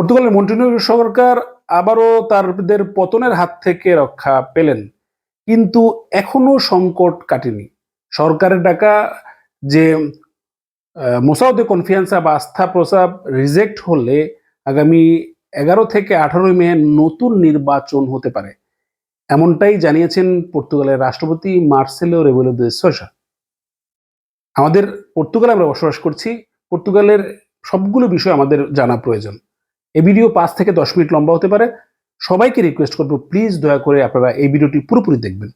পর্তুগালের মন্টিনিও সরকার আবারও তাদের পতনের হাত থেকে রক্ষা পেলেন, কিন্তু এখনও সংকট কাটেনি। সরকারের ডাকা যে মোসাউদে কনফিয়ান্সা বা আস্থা প্রস্তাব রিজেক্ট হলে আগামী এগারো থেকে আঠারোই মে নতুন নির্বাচন হতে পারে। এমনটাই জানিয়েছেন পর্তুগালের রাষ্ট্রপতি মার্সেলো রেভেলো দে সোসা আমাদের পর্তুগালে আমরা বসবাস করছি, পর্তুগালের সবগুলো বিষয় আমাদের জানা প্রয়োজন। এই ভিডিও পাঁচ থেকে দশ মিনিট লম্বা হতে পারে। সবাইকে রিকোয়েস্ট করব প্লিজ দয়া করে আপনারা এই ভিডিওটি পুরোপুরি দেখবেন।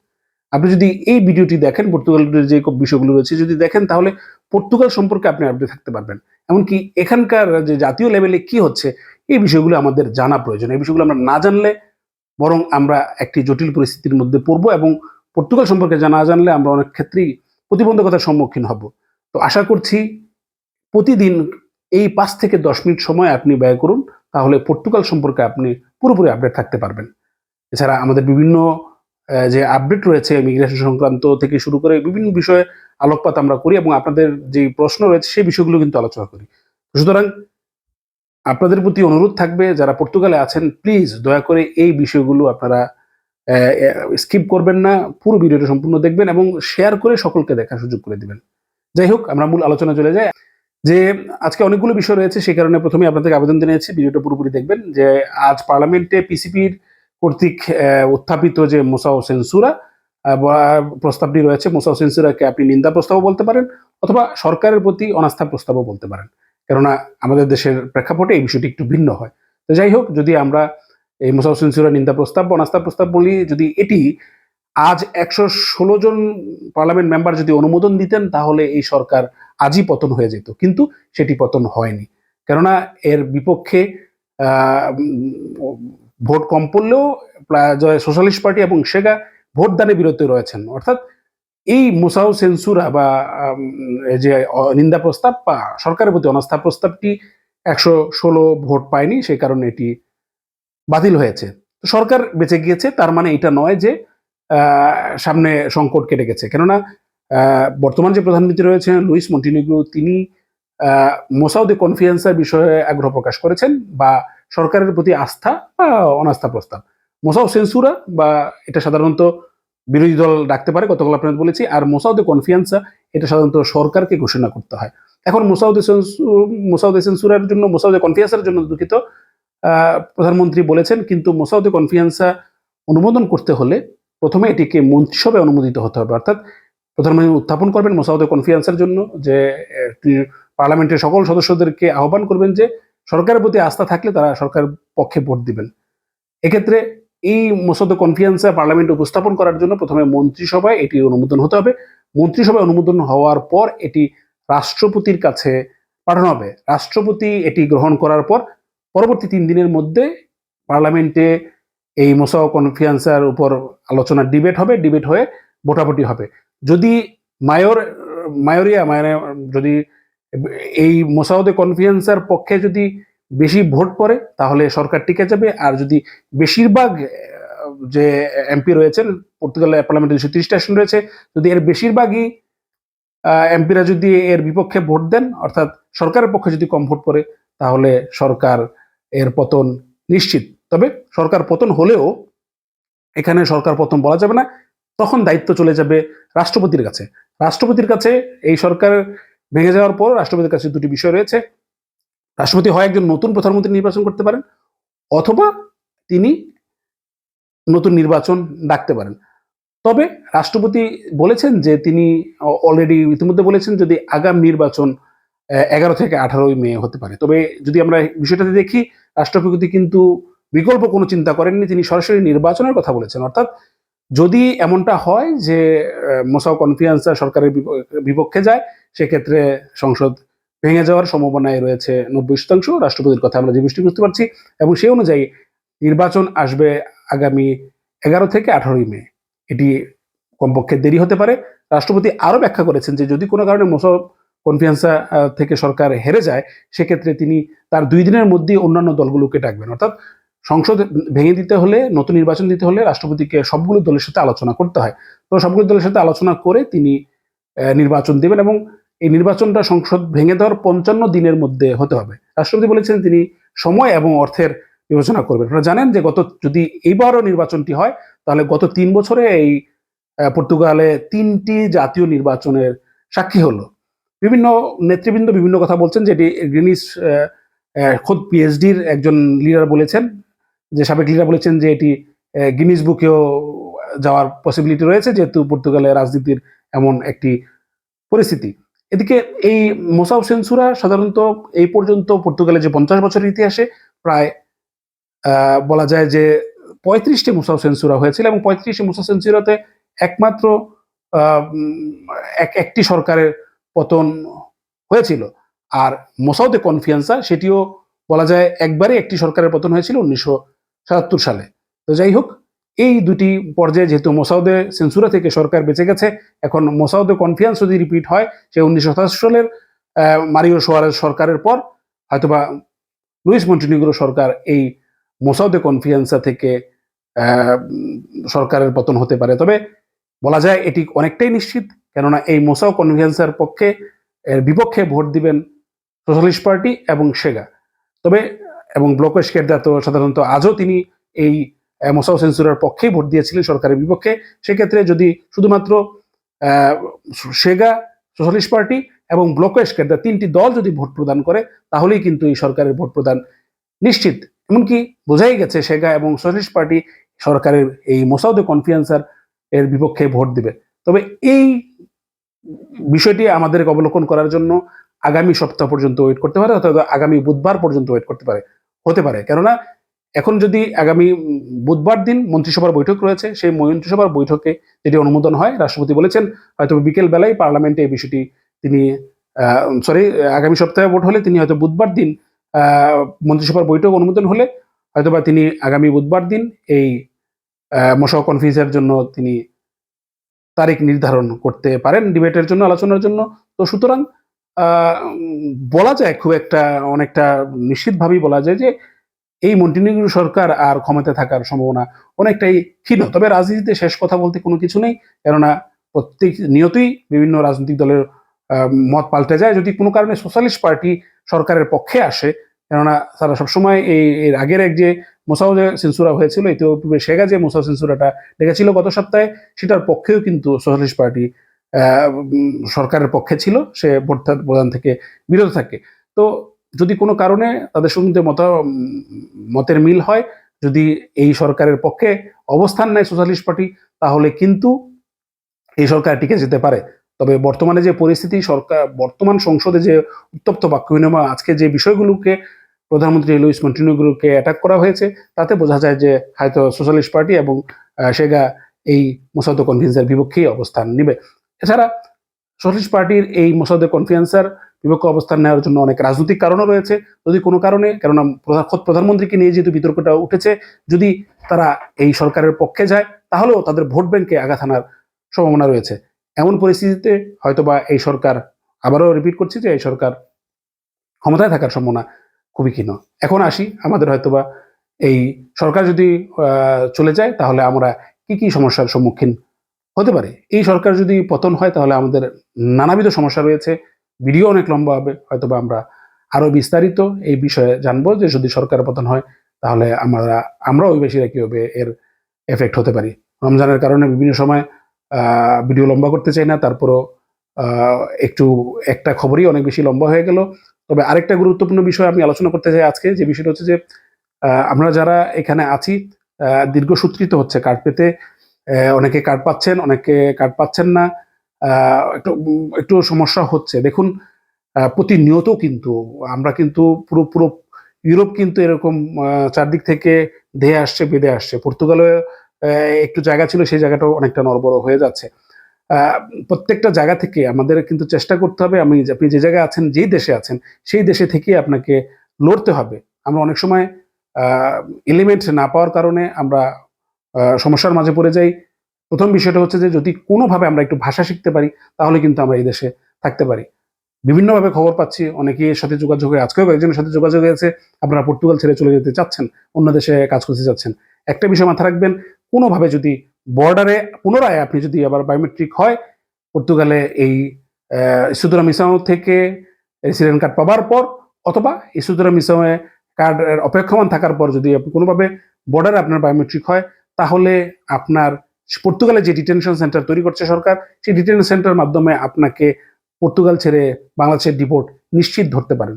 আপনি যদি এই ভিডিওটি দেখেন, পর্তুগালের যে বিষয়গুলো রয়েছে, যদি দেখেন তাহলে পর্তুগাল সম্পর্কে আপনি আপডেট থাকতে পারবেন। এমনকি এখানকার যে জাতীয় লেভেলে কি হচ্ছে, এই বিষয়গুলো আমাদের জানা প্রয়োজন। এই বিষয়গুলো আমরা না জানলে বরং আমরা একটি জটিল পরিস্থিতির মধ্যে পড়ব এবং পর্তুগাল সম্পর্কে জানা জানলে আমরা অনেক ক্ষেত্রেই প্রতিবন্ধকতার সম্মুখীন হব। তো আশা করছি প্রতিদিন এই পাঁচ থেকে দশ মিনিট সময় আপনি ব্যয় করুন। তাহলে পর্তুগাল সম্পর্কে আপনি পুরোপুরি আপডেট থাকতে পারবেন। এছাড়া আমাদের বিভিন্ন যে আপডেট রয়েছে ইমিগ্রেশন সংক্রান্ত থেকে শুরু করে বিভিন্ন বিষয়ে আলোকপাত আমরা করি এবং আপনাদের যে প্রশ্ন রয়েছে সেই বিষয়গুলো কিন্তু আলোচনা করি। সুতরাং আপনাদের প্রতি অনুরোধ থাকবে, যারা পর্তুগালে আছেন প্লিজ দয়া করে এই বিষয়গুলো আপনারা স্কিপ করবেন না, পুরো ভিডিওটা সম্পূর্ণ দেখবেন এবং শেয়ার করে সকলকে দেখার সুযোগ করে দিবেন। যাই হোক, আমরা মূল আলোচনা চলে যাই। যে আজকে অনেকগুলো বিষয় রয়েছে সেই কারণে প্রথমে আপনাদেরকে আবেদন জানিয়েছি। ভিডিওটা পুরোপুরি দেখবেন যে আজ পার্লামেন্টে পিসিপির কর্তৃক উত্থাপিত যে মোসাও সেন্সুরা প্রস্তাবটি রয়েছে মোসাও সেন্সুরাকে আপনি নিন্দা প্রস্তাবও বলতে পারেন অথবা সরকারের প্রতি অনাস্থা প্রস্তাবও বলতে পারেন। কেননা আমাদের দেশের প্রেক্ষাপটে এই বিষয়টি একটু ভিন্ন হয়। তো যাই হোক, যদি আমরা এই মোসাও সেন্সুরা নিন্দা প্রস্তাব বা অনাস্থা প্রস্তাব বলি, যদি এটি আজ একশো ষোলো জন পার্লামেন্ট মেম্বার যদি অনুমোদন দিতেন, তাহলে এই সরকার আজই পতন হয়ে যেত, কিন্তু সেটি পতন হয়নি। কেননা এর বিপক্ষে ভোট কম পড়লেও জয় সোশ্যালিস্ট পার্টি এবং সেগা ভোটদানে বিরত রয়েছেন। অর্থাৎ এই মোসাও সেন্সুরা বা যে নিন্দা প্রস্তাব বা সরকারের প্রতি অনাস্থা প্রস্তাবটি একশো ষোলো ভোট পায়নি, সেই কারণে এটি বাতিল হয়েছে। সরকার বেঁচে গিয়েছে, তার মানে এটা নয় যে সামনে সংকট কেটে গেছে। কেননা বর্তমান যে প্রধানমন্ত্রী রয়েছেন লুইস মন্টিনিগ্রো তিনি মোসাউদে কনফিডেন্সের বিষয়ে আগ্রহ প্রকাশ করেছেন বা সরকারের প্রতি আস্থা বা অনাস্থা প্রস্তাব। মোসাও সেন্সুরা বা এটা সাধারণত বিরোধী দল ডাকতে পারে, গতকাল আপনাদের বলেছি, আর মোসাউদে কনফিয়ান্সা এটা সাধারণত সরকারকে ঘোষণা করতে হয়। এখন মোসাউদে মোসাউদে সেন্সুরার জন্য মোসাউদে কনফিয়ান্সের জন্য দুঃখিত প্রধানমন্ত্রী বলেছেন, কিন্তু মোসাউদে কনফিয়ান্সা অনুমোদন করতে হলে প্রথমে এটিকে মন্ত্রিসভায় অনুমোদিত হতে হবে। অর্থাৎ প্রধানমন্ত্রী উত্থাপন করবেন মোসাউদে কনফিয়ান্সের জন্য যে পার্লামেন্টের সকল সদস্যদেরকে আহ্বান করবেন যে, সরকারের প্রতি আস্থা থাকলে তারা সরকারের পক্ষে ভোট দিবেন। এক্ষেত্রে এই মোসাউদে কনফিয়ান্সা পার্লামেন্টে উপস্থাপন করার জন্য প্রথমে মন্ত্রিসভায় এটি অনুমোদন হতে হবে। মন্ত্রিসভায় অনুমোদন হওয়ার পর এটি রাষ্ট্রপতির কাছে পাঠানো হবে। রাষ্ট্রপতি এটি গ্রহণ করার পর পরবর্তী তিন দিনের মধ্যে পার্লামেন্টে এই মোসাও কনফিয়ান্সার উপর আলোচনা ডিবেট হবে। ডিবেট হয়ে ভোটাভুটি হবে। যদি মায়োর, মায়োরিয়া মানে যদি এই মোসাউদে কনফিডেন্সের পক্ষে যদি বেশি ভোট পড়ে, তাহলে সরকার টিকে যাবে। আর যদি বেশিরভাগ যে এমপি রয়েছেন, পর্তুগালের পার্লামেন্টে দুশো তিরিশটা আসন রয়েছে, যদি এর বেশিরভাগই এমপিরা যদি এর বিপক্ষে ভোট দেন, অর্থাৎ সরকারের পক্ষে যদি কম ভোট পড়ে, তাহলে সরকার এর পতন নিশ্চিত। তবে সরকার পতন হলেও, এখানে সরকার পতন বলা যাবে না। তখন দায়িত্ব চলে যাবে রাষ্ট্রপতির কাছে। রাষ্ট্রপতির কাছে এই সরকার ভেঙে যাওয়ার পর রাষ্ট্রপতির কাছে দুটি বিষয় রয়েছে। রাষ্ট্রপতি হয় একজন নতুন প্রধানমন্ত্রী নির্বাচন করতে পারেন অথবা তিনি নতুন নির্বাচন ডাকতে পারেন। তবে রাষ্ট্রপতি বলেছেন যে তিনি অলরেডি ইতিমধ্যে বলেছেন যদি আগাম নির্বাচন এগারো থেকে আঠারোই মে হতে পারে। তবে যদি আমরা বিষয়টাতে দেখি, রাষ্ট্রপতি কিন্তু বিকল্প কোনো চিন্তা করেননি। তিনি সরাসরি নির্বাচনের কথা বলেছেন। অর্থাৎ যদি এমনটা হয় যে মোসাও কনফিডেন্সা সরকারের বিপক্ষে যায়, সেক্ষেত্রে সংসদ ভেঙে যাওয়ার সম্ভাবনায় রয়েছে নব্বই শতাংশ। রাষ্ট্রপতির কথা আমরা যে বৃষ্টি বুঝতে পারছি এবং সেই অনুযায়ী নির্বাচন আসবে আগামী এগারো থেকে আঠারোই মে। এটি কমপক্ষে দেরি হতে পারে। রাষ্ট্রপতি আরও ব্যাখ্যা করেছেন যে, যদি কোনো কারণে মোসাও কনফিডেন্সা থেকে সরকার হেরে যায়, সেক্ষেত্রে তিনি তার দুই দিনের মধ্যেই অন্যান্য দলগুলোকে ডাকবেন। অর্থাৎ সংসদ ভেঙে দিতে হলে, নতুন নির্বাচন দিতে হলে রাষ্ট্রপতিকে সবগুলো দলের সাথে আলোচনা করতে হয়। তো সবগুলো দলের সাথে আলোচনা করে তিনি নির্বাচন দেবেন এবং এই নির্বাচনটা সংসদ ভেঙে দেওয়ার পঞ্চান্ন দিনের মধ্যে হতে হবে। রাষ্ট্রপতি বলেছেন তিনি সময় এবং অর্থের বিবেচনা করবেন। আপনারা জানেন যে গত, যদি এইবারও নির্বাচনটি হয়, তাহলে গত তিন বছরে এই পর্তুগালে তিনটি জাতীয় নির্বাচনের সাক্ষী হলো। বিভিন্ন নেতৃবৃন্দ বিভিন্ন কথা বলছেন যেটি গ্রিনিস খোদ পিএইচডির একজন লিডার বলেছেন। যে সাবেক লিডার বলেছেন যে এটি গিনিস বুকেও যাওয়ার পসিবিলিটি রয়েছে, যেহেতু পর্তুগালের রাজনীতির এমন একটি পরিস্থিতি। এদিকে এই মোসাউ সেন্সুরা সাধারণত এই পর্যন্ত পর্তুগালের যে পঞ্চাশ বছরের ইতিহাসে প্রায় বলা যায় যে পঁয়ত্রিশটি মুসাউ সেন্সুরা হয়েছিল এবং পঁয়ত্রিশটি মুসাউ সেন্সুরাতে একমাত্র এক, একটি সরকারের পতন হয়েছিল। আর মোসাউদে কনফিয়েন্সা সেটিও বলা যায় একবারই একটি সরকারের পতন হয়েছিল উনিশশো সাতাত্তর সালে। তো যাই হোক, এই দুটি পর্যায়ে যেহেতু মোসাউদে সেন্সুরা থেকে সরকার বেঁচে গেছে, এখন মোসাউদে কনফিয়েন্স যদি রিপিট হয়, সে উনিশশো সাতাশি সালের মারিও সোয়ারের সরকারের পর, হয়তোবা লুইস মন্টিনিগ্রো সরকার এই মোসাউদে কনফিয়েন্সা থেকে সরকারের পতন হতে পারে। তবে বলা যায় এটি অনেকটাই নিশ্চিত, কেননা এই মোসাও কনফিয়েন্সার পক্ষে, এর বিপক্ষে ভোট দিবেন সোশ্যালিস্ট পার্টি এবং সেগা তবে এবং ব্লক স্কেটদা তো সাধারণত আজও তিনি এই মোসাও সেন্সুরার পক্ষেই ভোট দিয়েছিলেন সরকারের বিপক্ষে। সেক্ষেত্রে যদি শুধুমাত্র সেগা সোশ্যালিস্ট পার্টি এবং ব্লক স্কেটদা তিনটি দল যদি ভোট প্রদান করে, তাহলেই কিন্তু এই সরকারের ভোট প্রদান নিশ্চিত। এমনকি বোঝাই গেছে সেগা এবং সোশ্যালিস্ট পার্টি সরকারের এই মোসাউদে কনফিয়েন্সার এর বিপক্ষে ভোট দিবে। তবে এই বিষয়টি আমাদেরকে অবলোকন করার জন্য আগামী সপ্তাহ পর্যন্ত ওয়েট করতে পারে, অথবা আগামী বুধবার পর্যন্ত ওয়েট করতে পারে। হতে পারে। কেননা এখন যদি আগামী বুধবার দিন মন্ত্রিসভার বৈঠক রয়েছে, সেই মন্ত্রিসভার বৈঠকে যদি অনুমোদন হয়, রাষ্ট্রপতি বলেছেন হয়তো বিকেল বেলায় পার্লামেন্টে এই বিষয়টি তিনি সরি আগামী সপ্তাহে ভোট হলে তিনি হয়তো বুধবার দিন মন্ত্রিসভার বৈঠক অনুমোদন হলে হয়তোবা তিনি আগামী বুধবার দিন এই মশা কনফারেন্সের জন্য তিনি তারিখ নির্ধারণ করতে পারেন, ডিবেটের জন্য, আলোচনার জন্য। তো সুতরাং বলা যায় খুব একটা অনেকটা নিশ্চিতভাবেই বলা যায় যে এই মন্টিনিগ্রো সরকার আর ক্ষমতায় থাকার সম্ভাবনা অনেকটাই ক্ষীণ। তবে রাজনীতিতে শেষ কথা বলতে কোনো কিছু নেই, কেননা প্রত্যেক নিয়তই বিভিন্ন রাজনৈতিক দলের মত পাল্টে যায়। যদি কোনো কারণে সোশ্যালিস্ট পার্টি সরকারের পক্ষে আসে, কেননা তারা সবসময় এই, এর আগের এক যে মোসাউ যে সেন্সুরা হয়েছিল ইতিপূর্বে শেখা যে মোসাউ সেন্সুরাটা ডেকেছিল গত সপ্তাহে, সেটার পক্ষেও কিন্তু সোশ্যালিস্ট পার্টি সরকারের পক্ষে ছিল, সে ভোট প্রদান থেকে বিরত থাকে। তো যদি কোনো কারণে তাদের সঙ্গে মত, মতের মিল হয়, যদি এই সরকারের পক্ষে অবস্থান নেয় সোশ্যালিস্ট পার্টি, তাহলে কিন্তু এই সরকার টিকে যেতে পারে। তবে বর্তমানে যে পরিস্থিতি, সরকার, বর্তমান সংসদে যে উত্তপ্ত বাক্য বিনিময় আজকে যে বিষয়গুলোকে প্রধানমন্ত্রী লুইস মন্টিনিগ্রোকে অ্যাটাক করা হয়েছে, তাতে বোঝা যায় যে হয়তো সোশ্যালিস্ট পার্টি এবং সেগা এই মোসাদ্দ কনফিডেন্সের বিপক্ষেই অবস্থান নেবে। এছাড়া সোশ্যালিস্ট পার্টির এই মোসাদ্দ কনফিডেন্সের বিপক্ষে অবস্থান নেওয়ার জন্য অনেক রাজনৈতিক কারণও রয়েছে। যদি কোনো কারণে, কেননা খোদ প্রধানমন্ত্রীকে নিয়ে যেহেতু বিতর্কটা উঠেছে, যদি তারা এই সরকারের পক্ষে যায়, তাহলেও তাদের ভোট ব্যাংকে আঘাত আনার সম্ভাবনা রয়েছে। এমন পরিস্থিতিতে হয়তোবা এই সরকার, আবারও রিপিট করছি যে এই সরকার ক্ষমতায় থাকার সম্ভাবনা খুবই ক্ষীণ। এখন আসি আমাদের হয়তোবা এই সরকার যদি চলে যায়, তাহলে আমরা কি কি সমস্যার সম্মুখীন হতে পারে। এই সরকার যদি পতন হয়, তাহলে আমাদের নানাবিধ সমস্যা রয়েছে। ভিডিও অনেক লম্বা হবে, হয়তোবা আমরা আরও বিস্তারিত এই বিষয়ে জানব যে যদি সরকার পতন হয়, তাহলে আমরা আমরা বেশিরা কীভাবে এর এফেক্ট হতে পারি। রমজানের কারণে বিভিন্ন সময় ভিডিও লম্বা করতে চাই না, তারপরও একটু, একটা খবরই অনেক বেশি লম্বা হয়ে গেল। তবে আরেকটা গুরুত্বপূর্ণ বিষয় আমি আলোচনা করতে চাই আজকে, যে বিষয়টা হচ্ছে যে আমরা যারা এখানে আছি দীর্ঘসূত্রিত হচ্ছে কার্ড পেতে অনেকে কার্ড পাচ্ছেন, অনেকে কার্ড পাচ্ছেন না। একটু একটু সমস্যা হচ্ছে। দেখুন প্রতিনিয়ত কিন্তু আমরা কিন্তু পুরো পুরো ইউরোপ কিন্তু এরকম চারদিক থেকে ধেয়ে আসছে বেঁধে আসছে। পর্তুগালে একটু জায়গা ছিল, সেই জায়গাটাও অনেকটা নড়বড় হয়ে যাচ্ছে। প্রত্যেকটা জায়গা থেকে আমাদের কিন্তু চেষ্টা করতে হবে, আমি, আপনি যে জায়গায় আছেন, যেই দেশে আছেন, সেই দেশে থেকে আপনাকে লড়তে হবে। আমরা অনেক সময় এলিমেন্ট না পাওয়ার কারণে আমরা সমস্যার মাঝে পড়ে যাই। প্রথম বিষয়টা হচ্ছে যে, যদি কোনোভাবে আমরা একটু ভাষা শিখতে পারি, তাহলে কিন্তু আমরা এই দেশে থাকতে পারি। বিভিন্নভাবে খবর পাচ্ছি অনেকের সাথে যোগাযোগ হয়ে, আজকেও একজনের সাথে যোগাযোগ হয়েছে, আপনারা পর্তুগাল ছেড়ে চলে যেতে চাচ্ছেন, অন্য দেশে কাজ করতে চাচ্ছেন। একটা বিষয় মাথায় রাখবেন, কোনোভাবে যদি বর্ডারে পুনরায় আপনি যদি আবার বায়োমেট্রিক হয়, পর্তুগালে এই ইসুদুরা মিসাও থেকে রেসিডেন্ট কার্ড পাবার পর, অথবা ইসুদুরা মিসাওয়ে কার্ডের অপেক্ষমান থাকার পর যদি আপনি কোনোভাবে বর্ডারে আপনার বায়োমেট্রিক হয় তাহলে আপনার পর্তুগালে যে ডিটেনশন সেন্টার তৈরি করছে সরকার, সেই ডিটেনশন সেন্টার মাধ্যমে আপনাকে পর্তুগাল ছেড়ে বাংলাদেশের ডিপোর্ট নিশ্চিত ধরতে পারেন।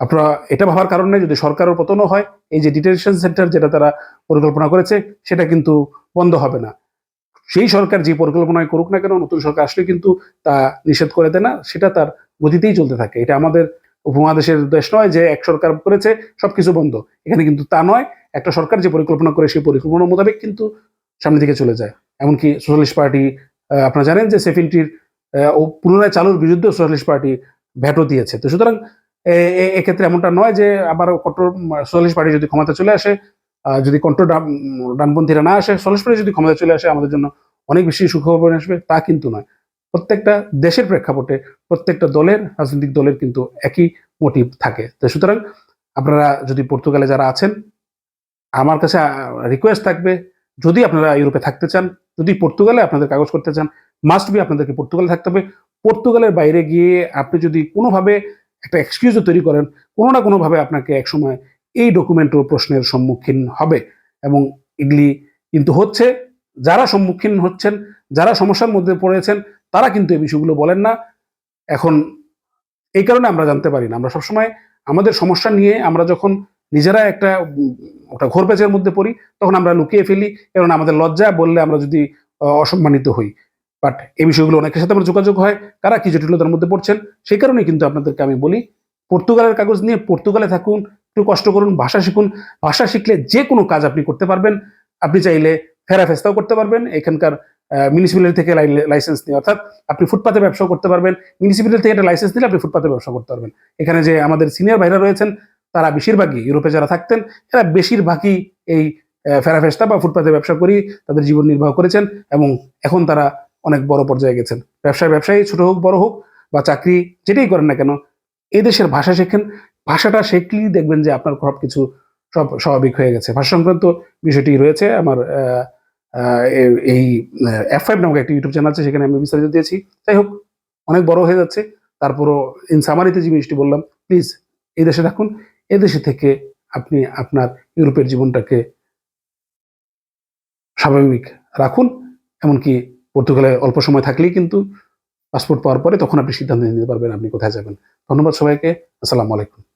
আপনারা এটা ভাবার কারণে যদি সরকারের পতনও হয়, এই যে ডিটেনশন সেন্টার যেটা তারা পরিকল্পনা করেছে, সেটা কিন্তু বন্ধ হবে না। সেই সরকার যে পরিকল্পনায় করুক না কেন, নতুন সরকার আসলে কিন্তু তা নিষেধ করে দেয় না, সেটা তার গতিতেই চলতে থাকে। এটা আমাদের উপমহাদেশের দেশ নয় যে এক সরকার করেছে, সবকিছু বন্ধ। এখানে কিন্তু তা নয়, একটা সরকার যে পরিকল্পনা করে সেই পরিকল্পনা মোতাবেক কিন্তু সামনের দিকে চলে যায়। এমনকি সোশ্যালিস্ট পার্টি আপনারা জানেন যে সেফিনটির ও পুনরায় চালুর বিরুদ্ধে সোশ্যালিস্ট পার্টি ভ্যাটও দিয়েছে। তো সুতরাং এক্ষেত্রে এমনটা নয় যে আবার কট্টর সোশ্যালিস্ট পার্টি যদি ক্ষমতা চলে আসে যদি কট্টর ডান- ডানপন্থীরা না আসে, সোশ্যালিস্ট পার্টি যদি ক্ষমতা চলে আসে, আমাদের জন্য অনেক বেশি সুখবর আসবে, তা কিন্তু নয়। প্রত্যেকটা দেশের প্রেক্ষাপটে প্রত্যেকটা দলের, রাজনৈতিক দলের কিন্তু একই মোটিভ থাকে। তো সুতরাং আপনারা যদি পর্তুগালে যারা আছেন, আমার কাছে রিকোয়েস্ট থাকবে, যদি আপনারা ইউরোপে থাকতে চান, যদি পর্তুগালে আপনাদের কাগজ করতে চান মাস্ট বি আপনাদেরকে পর্তুগালে থাকতে হবে। পর্তুগালের বাইরে গিয়ে আপনি যদি কোনোভাবে একটা এক্সকিউজও তৈরি করেন, কোনো না কোনোভাবে আপনাকে একসময় এই ডকুমেন্ট প্রশ্নের সম্মুখীন হবে। এবং এগুলি কিন্তু হচ্ছে, যারা সম্মুখীন হচ্ছেন, যারা সমস্যার মধ্যে পড়েছেন তারা কিন্তু এই বিষয়গুলো বলেন না। এখন এই কারণে আমরা জানতে পারি না। আমরা সবসময় আমাদের সমস্যা নিয়ে আমরা যখন নিজেরা একটা একটা ঘোর পেঁচের মধ্যে পড়ি, তখন আমরা লুকিয়ে ফেলি। কারণ আমাদের লজ্জা বললে আমরা যদি অসম্মানিত হই। বাট এই বিষয়গুলো অনেকের সাথে আমার যোগাযোগ হয়। কারা কি জটিলতার মধ্যে পড়ছেন, সেই কারণেই কিন্তু আপনাদেরকে আমি বলি, পর্তুগালের কাগজ নিয়ে পর্তুগালে থাকুন, একটু কষ্ট করুন, ভাষা শিখুন। ভাষা শিখলে যে কোনো কাজ আপনি করতে পারবেন। আপনি চাইলে ফেরা ফেস্তাও করতে পারবেন। এখানকার মিউনিসিপ্যালিটি থেকে লাইসেন্স নিয়ে। অর্থাৎ আপনি ফুটপাতে ব্যবসা করতে পারবেন। মিউনিসিপ্যালিটি থেকে একটা লাইসেন্স নিলে আপনি ফুটপাতে ব্যবসা করতে পারবেন। এখানে যে আমাদের সিনিয়র ভাইরা রয়েছেন, তারা বেশিরভাগই ইউরোপে যারা থাকতেন, এরা বেশিরভাগই এই ফেরাফেস্তা বা ফুটপাতে ব্যবসা করি তাদের জীবন নির্বাহ করেছেন এবং এখন তারা অনেক বড় পর্যায়ে গেছেন। ব্যবসায় ব্যবসায়ী, ছোট হোক, বড় হোক বা চাকরি যেটাই করেন না কেন এই দেশের ভাষা শেখেন। ভাষাটা শিখলেই দেখবেন যে আপনার সব কিছু সব স্বাভাবিক হয়ে গেছে। ভাষা সংক্রান্ত বিষয়টি রয়েছে। আমার এই এফ ফাইভ নামক একটি ইউটিউব চ্যানেল আছে, সেখানে আমি বিস্তারিত দিয়েছি। যাই হোক, অনেক বড় হয়ে যাচ্ছে। তারপরও ইন সামারিতে যে জিনিসটি বললাম প্লিজ এই দেশে থাকুন। এ দেশে থেকে আপনি আপনার ইউরোপের জীবনটাকে স্বাভাবিক রাখুন। এমনকি পর্তুগালে অল্প সময় থাকলেই কিন্তু পাসপোর্ট পাওয়ার পরে তখন আপনি সিদ্ধান্ত নিতে পারবেন আপনি কোথায় যাবেন। ধন্যবাদ সবাইকে। আসসালামু আলাইকুম।